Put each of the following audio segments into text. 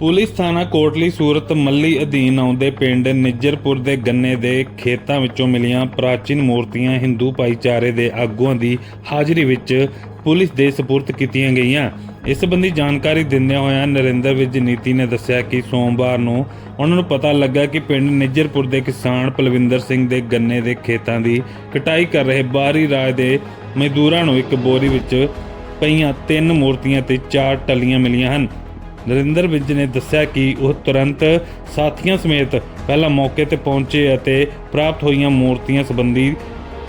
Police ਥਾਣਾ ਕੋਟਲੀ ਸੂਰਤ ਮੱਲੀ ਅਧੀਨ ਆਉਂਦੇ ਪਿੰਡ ਨਿੱਜਰਪੁਰ ਦੇ ਗੰਨੇ ਦੇ ਖੇਤਾਂ ਵਿੱਚੋਂ ਮਿਲੀਆਂ ਪ੍ਰਾਚੀਨ ਮੂਰਤੀਆਂ ਹਿੰਦੂ ਭਾਈਚਾਰੇ ਦੇ ਆਗੂਆਂ ਦੀ ਹਾਜ਼ਰੀ ਵਿੱਚ ਪੁਲਿਸ ਦੇ ਸਪੁਰਦ ਕੀਤੀਆਂ ਗਈਆਂ। ਇਸ ਸੰਬੰਧੀ ਜਾਣਕਾਰੀ ਦਿੰਦਿਆਂ ਹੋਇਆਂ ਨਰਿੰਦਰ ਵਿਜ ਨੀਤੀ ਨੇ ਦੱਸਿਆ ਕਿ ਸੋਮਵਾਰ ਨੂੰ ਉਹਨਾਂ ਨੂੰ ਪਤਾ ਲੱਗਾ ਕਿ ਪਿੰਡ ਨਿੱਜਰਪੁਰ ਦੇ ਕਿਸਾਨ ਪਲਵਿੰਦਰ ਸਿੰਘ ਦੇ ਗੰਨੇ ਦੇ ਖੇਤਾਂ ਦੀ ਕਟਾਈ ਕਰ ਰਹੇ ਬਾਹਰੀ ਰਾਜ ਦੇ ਮਜ਼ਦੂਰਾਂ ਨੂੰ ਇੱਕ ਬੋਰੀ ਵਿੱਚ ਪਈਆਂ ਤਿੰਨ ਮੂਰਤੀਆਂ ਤੇ ਚਾਰ ਟੱਲੀਆਂ ਮਿਲੀਆਂ ਹਨ। ਨਰਿੰਦਰ ਵਿਜ ਨੇ ਦੱਸਿਆ ਕਿ ਉਹ ਤੁਰੰਤ ਸਾਥੀਆਂ ਸਮੇਤ ਪਹਿਲਾਂ ਮੌਕੇ ਤੇ ਪਹੁੰਚੇ ਅਤੇ ਪ੍ਰਾਪਤ ਹੋਈਆਂ ਮੂਰਤੀਆਂ ਸੰਬੰਧੀ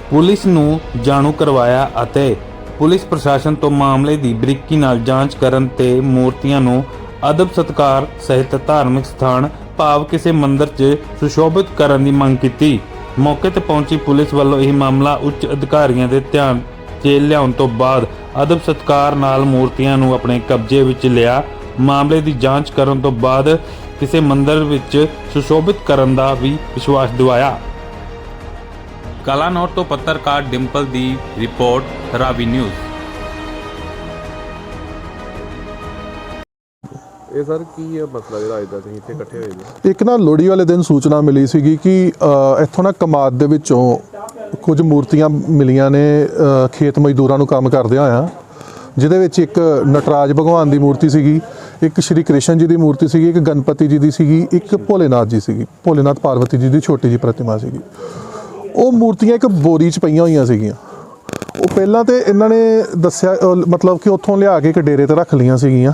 ਪੁਲਿਸ ਨੂੰ ਜਾਣੂ ਕਰਵਾਇਆ ਅਤੇ ਪੁਲਿਸ ਪ੍ਰਸ਼ਾਸਨ ਤੋਂ ਮਾਮਲੇ ਦੀ ਬਰੀਕੀ ਨਾਲ ਜਾਂਚ ਕਰਨ ਤੇ ਮੂਰਤੀਆਂ ਨੂੰ ਅਦਬ ਸਤਕਾਰ ਸਹਿਤ ਧਾਰਮਿਕ ਸਥਾਨ, ਭਾਵ ਕਿਸੇ ਮੰਦਿਰ 'ਚ ਸੁਸ਼ੋਭਿਤ ਕਰਨ ਦੀ ਮੰਗ ਕੀਤੀ। ਮੌਕੇ ਤੇ ਪਹੁੰਚੀ ਪੁਲਿਸ ਵੱਲੋਂ ਇਹ ਮਾਮਲਾ ਉੱਚ ਅਧਿਕਾਰੀਆਂ ਦੇ ਧਿਆਨ 'ਚ ਲਿਆਉਣ ਤੋਂ ਬਾਅਦ ਅਦਬ ਸਤਕਾਰ ਨਾਲ ਮੂਰਤੀਆਂ ਨੂੰ ਆਪਣੇ ਕਬਜ਼ੇ ਵਿੱਚ ਲਿਆ ਮਾਮਲੇ ਦੀ ਜਾਂਚ ਕਰਨ ਤੋਂ ਬਾਅਦ ਕਿਸੇ ਮੰਦਿਰ ਵਿੱਚ ਸੁਸ਼ੋਭਿਤ ਕਰਨ ਦਾ ਵੀ ਵਿਸ਼ਵਾਸ ਦਿਵਾਇਆ। ਕਲਾਨੌਰ ਤੋਂ ਪੱਤਰਕਾਰ ਡਿੰਪਲ ਦੀ ਰਿਪੋਰਟ ਰਾਵੀ ਨਿਊਜ਼। ਇਹ ਸਰ ਕੀ ਹੈ ਮਸਲਾ ਜਿਹੜਾ ਅੱਜ ਦਾ ਤੁਸੀਂ ਇੱਥੇ ਇਕੱਠੇ ਹੋਏ ਜੀ? ਇੱਕ ਨਾ ਲੋਹੜੀ ਵਾਲੇ ਦਿਨ ਸੂਚਨਾ ਮਿਲੀ ਸੀਗੀ ਕਿ ਅ, ਇੱਥੋਂ ਨਾ ਕਮਾਦ ਦੇ ਵਿੱਚੋਂ ਕੁਝ ਮੂਰਤੀਆਂ ਮਿਲੀਆਂ ਨੇ ਅ, ਖੇਤ ਮਜ਼ਦੂਰਾਂ ਨੂੰ ਕੰਮ ਕਰਦਿਆਂ ਹੋਇਆਂ। ਜਿਹਦੇ ਵਿੱਚ ਇੱਕ ਨਟਰਾਜ ਭਗਵਾਨ ਦੀ ਮੂਰਤੀ ਸੀਗੀ, ਇੱਕ ਸ਼੍ਰੀ ਕ੍ਰਿਸ਼ਨ ਜੀ ਦੀ ਮੂਰਤੀ ਸੀਗੀ, ਇੱਕ ਗਣਪਤੀ ਜੀ ਦੀ ਸੀਗੀ, ਇੱਕ ਭੋਲੇਨਾਥ ਜੀ ਸੀਗੀ, ਭੋਲੇਨਾਥ ਪਾਰਵਤੀ ਜੀ ਦੀ ਛੋਟੀ ਜੀ ਪ੍ਰਤਿਮਾ ਸੀਗੀ। ਉਹ ਮੂਰਤੀਆਂ ਇੱਕ ਬੋਰੀ 'ਚ ਪਈਆਂ ਹੋਈਆਂ ਸੀਗੀਆਂ। ਉਹ ਪਹਿਲਾਂ ਤੇ ਇਹਨਾਂ ਨੇ ਦੱਸਿਆ ਮਤਲਬ ਕਿ ਉੱਥੋਂ ਲਿਆ ਕੇ ਇੱਕ ਡੇਰੇ ਤੇ ਰੱਖ ਲਈਆਂ ਸੀਗੀਆਂ।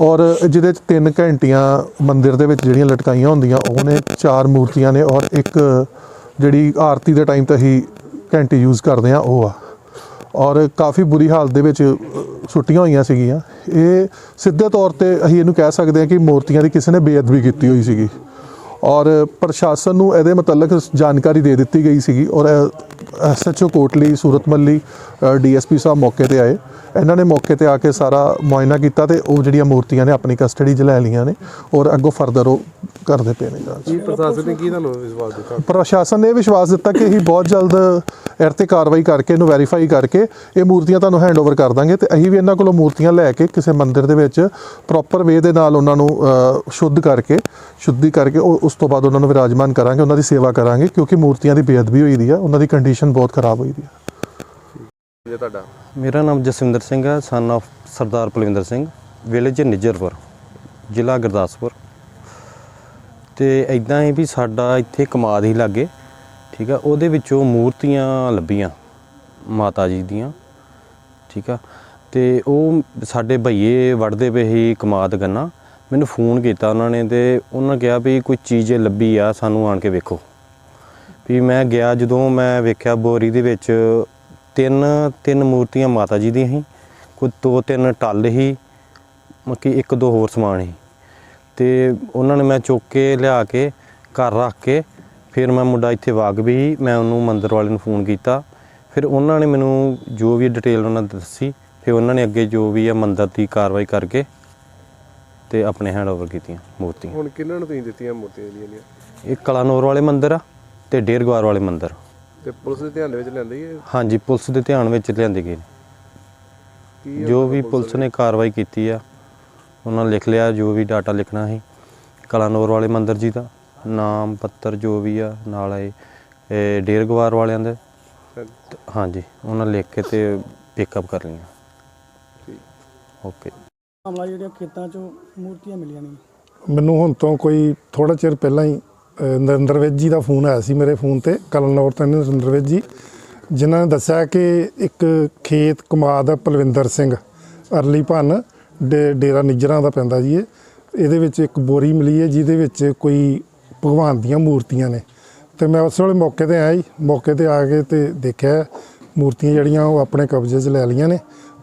ਔਰ ਜਿਹਦੇ 'ਚ ਤਿੰਨ ਘੰਟੀਆਂ ਮੰਦਿਰ ਦੇ ਵਿੱਚ ਜਿਹੜੀਆਂ ਲਟਕਾਈਆਂ ਹੁੰਦੀਆਂ ਉਹ ਨੇ ਚਾਰ ਮੂਰਤੀਆਂ ਨੇ ਔਰ ਇੱਕ ਜਿਹੜੀ ਆਰਤੀ ਦੇ ਟਾਈਮ ਤੇ ਹੀ ਘੰਟੀ ਯੂਜ਼ ਕਰਦੇ ਆ ਉਹ ਆ। ਔਰ ਕਾਫੀ ਬੁਰੀ ਹਾਲਤ ਦੇ ਵਿੱਚ ਸੁੱਟੀਆਂ ਹੋਈਆਂ ਸੀਗੀਆਂ। ਇਹ ਸਿੱਧੇ ਤੌਰ ਤੇ ਅਸੀਂ ਇਹਨੂੰ ਕਹਿ ਸਕਦੇ ਹਾਂ ਕਿ ਮੂਰਤੀਆਂ ਦੀ ਕਿਸੇ ਨੇ ਬੇਅਦਬੀ ਕੀਤੀ ਹੋਈ ਸੀਗੀ। ਔਰ ਪ੍ਰਸ਼ਾਸਨ ਨੂੰ ਇਹਦੇ ਮੁਤਲਕ ਜਾਣਕਾਰੀ ਦੇ ਦਿੱਤੀ ਗਈ ਸੀਗੀ ਔਰ ਐਸਐਚਓ ਕੋਟਲੀ ਸੂਰਤ ਮੱਲੀ ਡੀਐਸਪੀ ਸਾਹਿਬ ਮੌਕੇ ਤੇ ਆਏ। ਇਹਨਾਂ ਨੇ ਮੌਕੇ ਤੇ ਆ ਕੇ ਸਾਰਾ ਮੁਆਇਨਾ ਕੀਤਾ ਤੇ ਉਹ ਜਿਹੜੀਆਂ ਮੂਰਤੀਆਂ ਨੇ ਆਪਣੀ ਕਸਟਡੀ 'ਚ ਲੈ ਲਈਆਂ ਨੇ ਔਰ ਅੱਗੋਂ ਫਰਦਰ ਉਹ ਕਰਦੇ ਪਏ ਨੇ ਜਾਂਚ। ਕੀ ਪ੍ਰਸ਼ਾਸਨ ਨੇ ਕੀ ਤੁਹਾਨੂੰ ਵਿਸ਼ਵਾਸ ਦਿੱਤਾ? ਪ੍ਰਸ਼ਾਸਨ ਨੇ ਇਹ ਵਿਸ਼ਵਾਸ ਦਿੱਤਾ ਕਿ ਅਸੀਂ ਬਹੁਤ ਜਲਦ ਇਹ ਤੇ ਕਾਰਵਾਈ ਕਰਕੇ ਇਹਨੂੰ ਵੈਰੀਫਾਈ ਕਰਕੇ ਇਹ ਮੂਰਤੀਆਂ ਤੁਹਾਨੂੰ ਹੈਂਡਓਵਰ ਕਰ ਦਾਂਗੇ ਤੇ ਅਸੀਂ ਵੀ ਇਹਨਾਂ ਕੋਲੋਂ ਮੂਰਤੀਆਂ ਲੈ ਕੇ ਕਿਸੇ ਮੰਦਿਰ ਦੇ ਵਿੱਚ ਪ੍ਰੋਪਰ ਵੇ ਦੇ ਨਾਲ ਉਹਨਾਂ ਨੂੰ ਸ਼ੁੱਧ ਕਰਕੇ ਸ਼ੁੱਧੀ ਕਰਕੇ ਉਹ ਉਸ ਤੋਂ ਬਾਅਦ ਉਹਨਾਂ ਨੂੰ ਵਿਰਾਜਮਾਨ ਕਰਾਂਗੇ ਉਹਨਾਂ ਦੀ ਸੇਵਾ ਕਰਾਂਗੇ ਕਿਉਂਕਿ ਮੂਰਤੀਆਂ ਦੀ ਬੇਅਦਬੀ ਹੋਈ ਦੀ ਆ ਉਹਨਾਂ ਦੀ ਕੰਡੀਸ਼ਨ ਬਹੁਤ ਖਰਾਬ ਹੋਈ ਦੀ ਆ। ਜੇ ਤੁਹਾਡਾ? ਮੇਰਾ ਨਾਮ ਜਸਵਿੰਦਰ ਸਿੰਘ ਹੈ son of Sardar Palwinder Singh village Nijjarpur ਜ਼ਿਲ੍ਹਾ ਗੁਰਦਾਸਪੁਰ। ਤੇ ਇਦਾਂ ਹੀ ਵੀ ਸਾਡਾ ਇੱਥੇ ਕਮਾਦ ਹੀ ਲੱਗੇ ਠੀਕ ਆ ਉਹਦੇ ਵਿੱਚੋਂ ਮੂਰਤੀਆਂ ਲੱਭੀਆਂ ਮਾਤਾ ਜੀ ਦੀਆਂ ਠੀਕ ਆ। ਤੇ ਉਹ ਸਾਡੇ ਭਈਏ ਵੜਦੇ ਪਏ ਸੀ ਕਮਾਦ ਗੰਨਾ ਮੈਨੂੰ ਫੋਨ ਕੀਤਾ ਉਹਨਾਂ ਨੇ ਤੇ ਉਹਨਾਂ ਕਿਹਾ ਵੀ ਕੋਈ ਚੀਜ਼ ਲੱਭੀ ਆ, ਸਾਨੂੰ ਆਣ ਕੇ ਵੇਖੋ। ਵੀ ਮੈਂ ਗਿਆ ਜਦੋਂ ਮੈਂ ਵੇਖਿਆ ਬੋਰੀ ਦੇ ਵਿੱਚ ਤਿੰਨ ਤਿੰਨ ਮੂਰਤੀਆਂ ਮਾਤਾ ਜੀ ਦੀਆਂ ਸੀ, ਕੋਈ ਦੋ, ਤਿੰਨ ਟੱਲ ਸੀ, ਮੱਕੀ ਇੱਕ ਦੋ ਹੋਰ ਸਮਾਨ ਸੀ। ਤੇ ਉਹਨਾਂ ਨੇ ਮੈਂ ਚੁੱਕ ਕੇ ਲਿਆ ਕੇ ਘਰ ਰੱਖ ਕੇ ਫਿਰ ਮੈਂ ਮੁੰਡਾ ਇੱਥੇ ਵਾਗ ਵੀ ਮੈਂ ਉਹਨੂੰ ਮੰਦਰ ਵਾਲੇ ਨੂੰ ਫੋਨ ਕੀਤਾ। ਫਿਰ ਉਹਨਾਂ ਨੇ ਮੈਨੂੰ ਜੋ ਵੀ ਡਿਟੇਲ ਉਹਨਾਂ ਦੱਸੀ, ਫਿਰ ਉਹਨਾਂ ਨੇ ਅੱਗੇ ਜੋ ਵੀ ਆ ਮੰਦਰ ਦੀ ਕਾਰਵਾਈ ਕਰਕੇ ਤੇ ਆਪਣੇ ਹੈਂਡਓਵਰ ਕੀਤੀਆਂ ਮੂਰਤੀਆਂ। ਹੁਣ ਕਿਹਨਾਂ ਨੂੰ ਤੁਸੀਂ ਦਿੱਤੀਆਂ ਮੂਰਤੀਆਂ ਜਿਹੜੀਆਂ ਨੇ ਇਹ ਕਲਾਨੌਰ ਵਾਲੇ ਮੰਦਿਰ ਆ ਤੇ ਡੇਰਗਵਾਰ ਵਾਲੇ ਮੰਦਿਰ। ਤੇ ਪੁਲਿਸ ਦੇ ਧਿਆਨ ਦੇ ਵਿੱਚ ਲੈਂਦੀ ਹੈ ਹਾਂਜੀ ਪੁਲਿਸ ਦੇ ਧਿਆਨ ਵਿੱਚ ਲਿਆਂਦੇ ਨੇ। ਕੀ ਜੋ ਵੀ ਪੁਲਿਸ ਨੇ ਕਾਰਵਾਈ ਕੀਤੀ ਆ ਉਹਨਾਂ ਨੇ ਲਿਖ ਲਿਆ ਜੋ ਵੀ ਡਾਟਾ ਲਿਖਣਾ ਸੀ। ਕਲਾਨੌਰ ਵਾਲੇ ਮੰਦਿਰ ਜੀ ਦਾ ਨਾਮ ਪੱਤਰ ਜੋ ਵੀ ਆ ਨਾਲ ਇਹ ਡੇਰਗਵਾਰ ਵਾਲਿਆਂ ਦੇ। ਹਾਂਜੀ। ਉਹਨਾਂ ਲਿਖ ਕੇ ਤੇ ਪਿਕਅਪ ਕਰ ਲਈਆਂ। ਓਕੇ ਮਾਮਲਾ ਜਿਹੜੀਆਂ ਖੇਤਾਂ 'ਚੋਂ ਮੂਰਤੀਆਂ ਮਿਲੀਆਂ ਨੇ? ਮੈਨੂੰ ਹੁਣ ਤੋਂ ਕੋਈ ਥੋੜਾ ਚਿਰ ਪਹਿਲਾਂ ਹੀ ਅਹ, ਨਰਿੰਦਰ ਵਿਜ ਜੀ ਦਾ ਫੋਨ ਆਇਆ ਸੀ ਮੇਰੇ ਫੋਨ ਤੇ ਕਲਨੌਰ ਤੋਂ ਨਰਿੰਦਰ ਵਿਜ ਜੀ ਜਿਨ੍ਹਾਂ ਨੇ ਦੱਸਿਆ ਕਿ ਇੱਕ ਖੇਤ ਕਮਾਦ ਦਾ ਪਲਵਿੰਦਰ ਸਿੰਘ ਅਰਲੀ ਭੰਨ ਡੇ- ਡੇਰਾ ਨਿੱਜਰਾਂ ਦਾ ਪੈਂਦਾ ਜੀ ਇਹ। ਇਹਦੇ ਵਿੱਚ ਇੱਕ ਬੋਰੀ ਮਿਲੀ ਹੈ ਜਿਹਦੇ ਵਿੱਚ ਕੋਈ ਭਗਵਾਨ ਦੀਆਂ ਮੂਰਤੀਆਂ ਨੇ। ਤੇ ਮੈਂ ਉਸ ਵੇਲੇ ਮੌਕੇ ਤੇ ਆਇਆ ਜੀ ਮੌਕੇ ਤੇ ਆ ਕੇ ਤੇ ਦੇਖਿਆ ਮੂਰਤੀਆਂ ਜਿਹੜੀਆਂ ਉਹ ਆਪਣੇ ਕਬਜ਼ੇ 'ਚ ਲੈ ਲਈਆਂ ਨੇ।